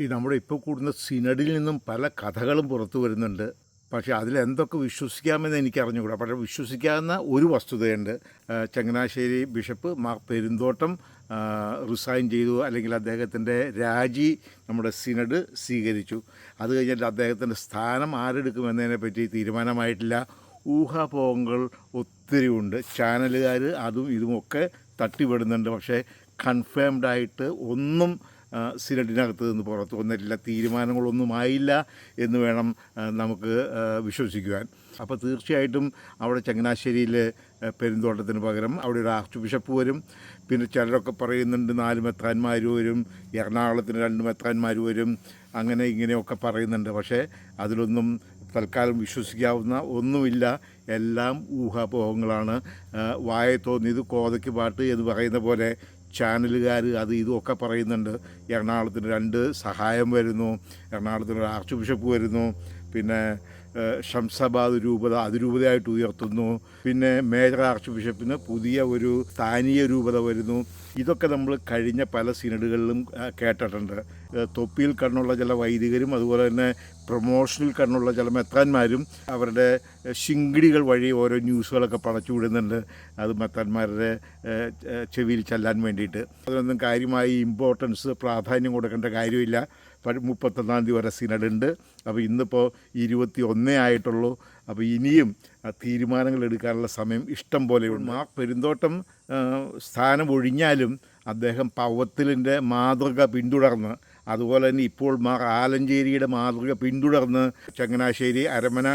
ഈ നമ്മുടെ ഇപ്പോൾ കൂടുന്ന സിനഡിൽ നിന്നും പല കഥകളും പുറത്തു വരുന്നുണ്ട്. പക്ഷേ അതിലെന്തൊക്കെ വിശ്വസിക്കാമെന്ന് എനിക്ക് അറിഞ്ഞുകൂടാ പക്ഷേ വിശ്വസിക്കാവുന്ന ഒരു വസ്തുതയുണ്ട്. ചങ്ങനാശ്ശേരി ബിഷപ്പ് മാർ പെരുന്തോട്ടം റിസൈൻ ചെയ്തു. അല്ലെങ്കിൽ അദ്ദേഹത്തിന്റെ രാജി നമ്മുടെ സിനഡ് സ്വീകരിച്ചു. അത് കഴിഞ്ഞിട്ട് അദ്ദേഹത്തിന്റെ സ്ഥാനം ആരെടുക്കുമെന്നതിനെ പറ്റി തീരുമാനമായിട്ടില്ല. ഊഹാപോഹങ്ങൾ ഒത്തിരി ഉണ്ട്. ചാനലുകാർ അതും ഇതുമൊക്കെ തട്ടിവിടുന്നുണ്ട്. പക്ഷേ കൺഫേംഡ് ആയിട്ട് ഒന്നും സിനഡിനകത്ത് നിന്ന് പുറത്തു വന്നിട്ടില്ല. തീരുമാനങ്ങളൊന്നും ആയില്ല എന്ന് വേണം നമുക്ക് വിശ്വസിക്കുവാൻ. അപ്പോൾ തീർച്ചയായിട്ടും അവിടെ ചങ്ങനാശ്ശേരിയിൽ പെരുന്തോട്ടത്തിന് പകരം അവിടെ ഒരു ആർച്ച് ബിഷപ്പ് വരും. പിന്നെ ചിലരൊക്കെ പറയുന്നുണ്ട് നാല് മെത്രാന്മാർ വരും എറണാകുളത്തിന് രണ്ട് മെത്രാന്മാർ വരും അങ്ങനെ ഇങ്ങനെയൊക്കെ പറയുന്നുണ്ട്. പക്ഷേ അതിലൊന്നും തൽക്കാലം വിശ്വസിക്കാവുന്ന ഒന്നുമില്ല. എല്ലാം ഊഹാപോഹങ്ങളാണ്. വായ തോന്നിയത് കോതയ്ക്ക് പാട്ട് എന്ന് പറയുന്ന പോലെ ചാനലുകാർ അത് ഇതൊക്കെ പറയുന്നുണ്ട്. എറണാകുളത്തിന് രണ്ട് സഹായം വരുന്നു. എറണാകുളത്തിന് ഒരു ആർച്ച് ബിഷപ്പ് വരുന്നു. പിന്നെ ഷംസാബാദ് രൂപത അതിരൂപതയായിട്ട് ഉയർത്തുന്നു. പിന്നെ മേജർ ആർച്ച് ബിഷപ്പിന് പുതിയ ഒരു സ്ഥാനീയ രൂപത വരുന്നു. ഇതൊക്കെ നമ്മൾ കഴിഞ്ഞ പല സിനഡുകളിലും കേട്ടിട്ടുണ്ട്. തൊപ്പിയിൽ കണ്ണുള്ള ചില വൈദികരും അതുപോലെ തന്നെ പ്രൊമോഷനിൽ കണ്ണുള്ള ചില മെത്താന്മാരും അവരുടെ ശിങ്കിടികൾ വഴി ഓരോ ന്യൂസുകളൊക്കെ പടച്ചു വിടുന്നുണ്ട്. അത് മെത്താന്മാരുടെ ചെവിയിൽ ചെല്ലാൻ വേണ്ടിയിട്ട്. അതിനൊന്നും കാര്യമായി ഇമ്പോർട്ടൻസ് പ്രാധാന്യം കൊടുക്കേണ്ട കാര്യമില്ല. മുപ്പത്തൊന്നാം തീയതി വരെ സിനഡുണ്ട്. അപ്പോൾ ഇന്നിപ്പോൾ ഇരുപത്തി ഒന്നേ ആയിട്ടുള്ളൂ. അപ്പോൾ ഇനിയും തീരുമാനങ്ങൾ എടുക്കാനുള്ള സമയം ഇഷ്ടം പോലെയുണ്ട് ആ പെരുന്തോട്ടം സ്ഥാനം ഒഴിഞ്ഞാലും അദ്ദേഹം പവത്തിലിന്റെ മാതൃക പിന്തുടർന്ന് അതുപോലെ തന്നെ ഇപ്പോൾ മാർ ആലഞ്ചേരിയുടെ മാതൃക പിന്തുടർന്ന് ചങ്ങനാശ്ശേരി അരമന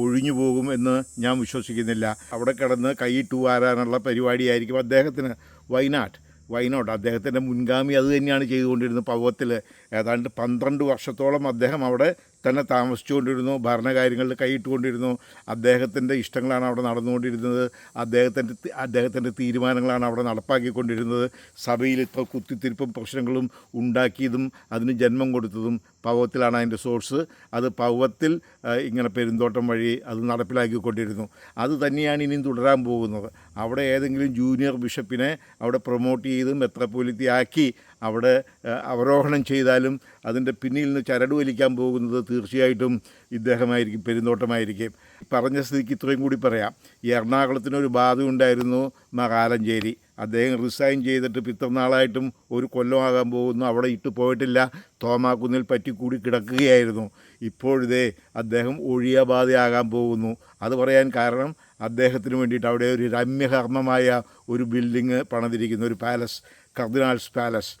ഒഴിഞ്ഞു പോകും എന്ന് ഞാൻ വിശ്വസിക്കുന്നില്ല. അവിടെ കിടന്ന് കൈയിട്ട് വാരാനുള്ള പരിപാടിയായിരിക്കും അദ്ദേഹത്തിന്. വയനാട് വൈനോട്ട് അദ്ദേഹത്തിന്റെ മുൻഗാമി അത് തന്നെയാണ് ചെയ്തുകൊണ്ടിരുന്നത് പവത്തിൽ ഏതാണ്ട് പന്ത്രണ്ട് വർഷത്തോളം അദ്ദേഹം അവിടെ തന്നെ താമസിച്ചുകൊണ്ടിരുന്നു ഭരണകാര്യങ്ങളിൽ കൈയിട്ടുകൊണ്ടിരുന്നു. അദ്ദേഹത്തിന്റെ ഇഷ്ടങ്ങളാണ് അവിടെ നടന്നുകൊണ്ടിരുന്നത്. അദ്ദേഹത്തിന്റെ അദ്ദേഹത്തിന്റെ തീരുമാനങ്ങളാണ് അവിടെ നടപ്പാക്കിക്കൊണ്ടിരുന്നത്. സഭയിൽ ഇപ്പോൾ കുത്തിത്തിരിപ്പും പ്രശ്നങ്ങളും ഉണ്ടാക്കിയതും അതിന് ജന്മം കൊടുത്തതും പൗവത്തിലാണ് അതിന്റെ സോഴ്സ്. അത് പൗവത്തിൽ ഇങ്ങനെ പെരുന്തോട്ടം വഴി അത് നടപ്പിലാക്കിക്കൊണ്ടിരുന്നു. അത് തന്നെയാണ് ഇനിയും തുടരാൻ പോകുന്നത്. അവിടെ ഏതെങ്കിലും ജൂനിയർ ബിഷപ്പിനെ അവിടെ പ്രൊമോട്ട് ചെയ്ത് മെത്രപ്പോലിത്തി ആക്കി അവിടെ അവരോഹണം ചെയ്താലും അതിന്റെ പിന്നിൽ നിന്ന് ചരട് വലിക്കാൻ പോകുന്നത് തീർച്ചയായിട്ടും ഇദ്ദേഹമായിരിക്കും പെരുന്തോട്ടമായിരിക്കും. പറഞ്ഞ സ്ഥിതിക്ക് ഇത്രയും കൂടി പറയാം. ഈ എറണാകുളത്തിനൊരു ബാധ ഉണ്ടായിരുന്നു മകാലഞ്ചേരി അദ്ദേഹം റിസൈൻ ചെയ്തിട്ട് പിത്തനാളായിട്ടും ഒരു കൊല്ലമാകാൻ പോകുന്നു. അവിടെ ഇട്ട് പോയിട്ടില്ല. തോമാക്കുന്നിൽ പറ്റിക്കൂടി കിടക്കുകയായിരുന്നു. ഇപ്പോഴിതേ അദ്ദേഹം ഒഴിയബാധയാകാൻ പോകുന്നു. അത് പറയാൻ കാരണം അദ്ദേഹത്തിന് വേണ്ടിയിട്ട് അവിടെ ഒരു രമ്യകർമ്മമായ ഒരു ബിൽഡിങ് പണിതിരിക്കുന്നു ഒരു പാലസ്. Cardinals palace.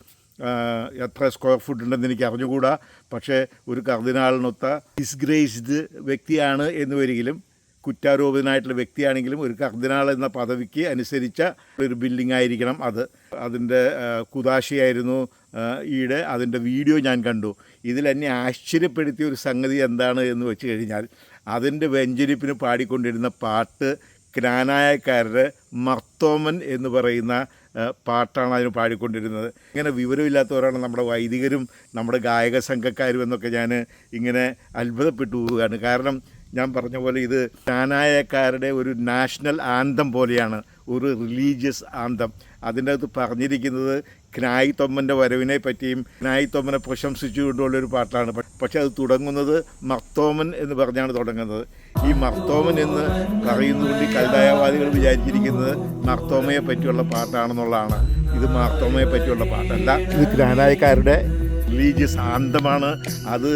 എത്ര സ്ക്വയർ ഫുട്ട് ഉണ്ടെന്ന് എനിക്ക് അറിഞ്ഞുകൂടാ. പക്ഷേ ഒരു കർദിനാളിനൊത്ത ഡിസ്ഗ്രേസ്ഡ് വ്യക്തിയാണ് എന്ന് വരികിലും കുറ്റാരോപിതനായിട്ടുള്ള വ്യക്തിയാണെങ്കിലും ഒരു കർദിനാൾ എന്ന പദവിക്ക് അനുസരിച്ച ഒരു ബിൽഡിംഗ് ആയിരിക്കണം അത്. അതിന്റെ കുതാശയായിരുന്നു ഈയിടെ അതിന്റെ വീഡിയോ ഞാൻ കണ്ടു. ഇതിൽ എന്നെ ആശ്ചര്യപ്പെടുത്തിയ ഒരു സംഗതി എന്താണ് എന്ന് വെച്ച് കഴിഞ്ഞാൽ അതിന്റെ വെഞ്ചരിപ്പിന് പാടിക്കൊണ്ടിരുന്ന പാട്ട് ക്നാനായക്കാരുടെ മർത്തോമൻ എന്ന് പറയുന്ന പാട്ടാണ് അതിന് പാടിക്കൊണ്ടിരുന്നത്. ഇങ്ങനെ വിവരമില്ലാത്തവരാണ് നമ്മുടെ വൈദികരും നമ്മുടെ ഗായക സംഘക്കാരും എന്നൊക്കെ ഞാൻ ഇങ്ങനെ അത്ഭുതപ്പെട്ടു പോവുകയാണ് കാരണം ഞാൻ പറഞ്ഞ പോലെ ഇത് ക്നാനായക്കാരുടെ ഒരു നാഷണൽ ആന്തം പോലെയാണ് ഒരു റിലീജിയസ് ആന്തം. അതിന്റെ അകത്ത് പറഞ്ഞിരിക്കുന്നത് ക്നായി തൊമ്മന്റെ വരവിനെ പറ്റിയും ക്നായി തൊമ്മനെ പ്രശംസിച്ചുകൊണ്ടുള്ളൊരു പാട്ടാണ്. പക്ഷെ അത് തുടങ്ങുന്നത് മർത്തോമൻ എന്ന് പറഞ്ഞാണ് തുടങ്ങുന്നത്. ഈ മർത്തോമൻ എന്ന് പറയുന്നതുകൊണ്ട് ഈ കൽതായവാദികൾ വിചാരിച്ചിരിക്കുന്നത് മർത്തോമയെ പറ്റിയുള്ള പാട്ടാണെന്നുള്ളതാണ്. ഇത് മർത്തോമയെ പറ്റിയുള്ള പാട്ടല്ല. ഇത് ക്നാനായക്കാരുടെ റിലീജിയസ് ആന്തമാണ്. അത്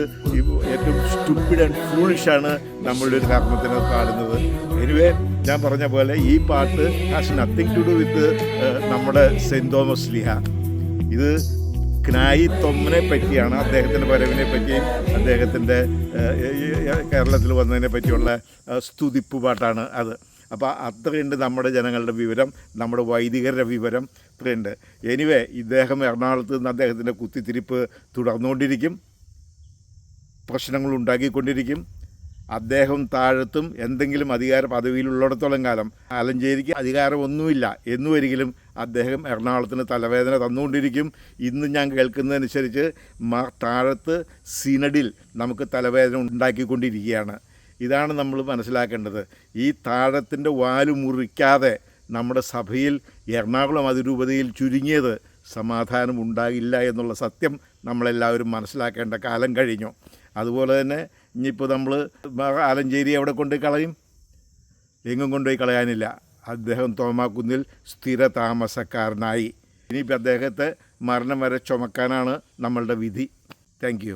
ഏറ്റവും സ്റ്റുപ്പിഡ് ആൻഡ് ഫൂളിഷാണ് നമ്മളുടെ ഒരു കർമ്മത്തിന് പാടുന്നത്. എനിവേ ഞാൻ പറഞ്ഞ പോലെ ഈ പാട്ട് has nothing to do with നമ്മുടെ സെന്റ് തോമസ് ലിഹ. ഇത് ക്നായി തൊമ്മനെ പറ്റിയാണ് അദ്ദേഹത്തിന്റെ വരവിനെ പറ്റി അദ്ദേഹത്തിന്റെ കേരളത്തിൽ വന്നതിനെ പറ്റിയുള്ള സ്തുതിപ്പ് പാട്ടാണ് അത്. അപ്പോൾ അത്രയുണ്ട് നമ്മുടെ ജനങ്ങളുടെ വിവരം നമ്മുടെ വൈദികരുടെ വിവരം ഇത്രയുണ്ട്. എനിവേ ഇദ്ദേഹം എറണാകുളത്ത് നിന്ന് അദ്ദേഹത്തിന്റെ കുത്തിത്തിരിപ്പ് തുടർന്നുകൊണ്ടിരിക്കും. പ്രശ്നങ്ങൾ ഉണ്ടാക്കിക്കൊണ്ടിരിക്കും. അദ്ദേഹം താഴത്തും എന്തെങ്കിലും അധികാര പദവിയിലുള്ളിടത്തോളം കാലം ആലഞ്ചേരിക്ക് അധികാരമൊന്നുമില്ല. എന്നുവരികിലും അദ്ദേഹം എറണാകുളത്തിന് തലവേദന തന്നുകൊണ്ടിരിക്കും. ഇന്ന് ഞാൻ കേൾക്കുന്നതനുസരിച്ച് താഴത്ത് സിനഡിൽ നമുക്ക് തലവേദന ഉണ്ടാക്കിക്കൊണ്ടിരിക്കുകയാണ്. ഇതാണ് നമ്മൾ മനസ്സിലാക്കേണ്ടത്. ഈ താഴത്തിന്റെ വാൽ മുറിക്കാതെ നമ്മുടെ സഭയിൽ എറണാകുളം അതിരൂപതയിൽ ചുരുങ്ങിയത് സമാധാനം ഉണ്ടാകില്ല എന്നുള്ള സത്യം നമ്മളെല്ലാവരും മനസ്സിലാക്കേണ്ട കാലം കഴിഞ്ഞു. അതുപോലെ തന്നെ ഇനിയിപ്പോൾ നമ്മൾ ആലഞ്ചേരി അവിടെ കൊണ്ടുപോയി കളയും? എങ്ങും കൊണ്ടുപോയി കളയാനില്ല. അദ്ദേഹം തോമാക്കുന്നിൽ സ്ഥിര താമസക്കാരനായി. ഇനിയിപ്പോൾ അദ്ദേഹത്തെ മരണം വരെ ചുമക്കാനാണ് നമ്മളുടെ വിധി. താങ്ക്